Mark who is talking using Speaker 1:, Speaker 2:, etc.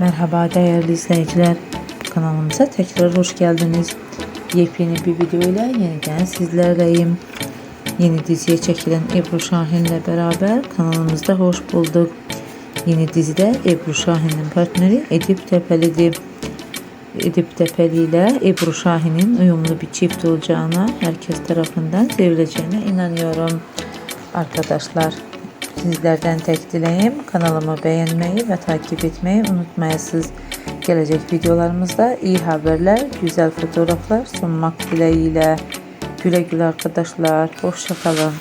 Speaker 1: Merhaba değerli izleyiciler. Kanalımıza tekrar hoş geldiniz. Yepyeni bir video ile yeniden sizlerleyim. Yeni diziye çekilen Ebru Şahin ile beraber kanalımızda hoş bulduk. Yeni dizide Ebru Şahin'in partneri Edip Tepeli'di. Edip Tepeli ile Ebru Şahin'in uyumlu bir çift olacağına, herkes tarafından sevileceğine inanıyorum. Arkadaşlar Sizlerden tek dileğim kanalımı beğenmeyi ve takip etmeyi unutmayasınız. Gelecek videolarımızda iyi haberler, güzel fotoğraflar sunmak dileğiyle. Güle güle arkadaşlar. Hoşçakalın.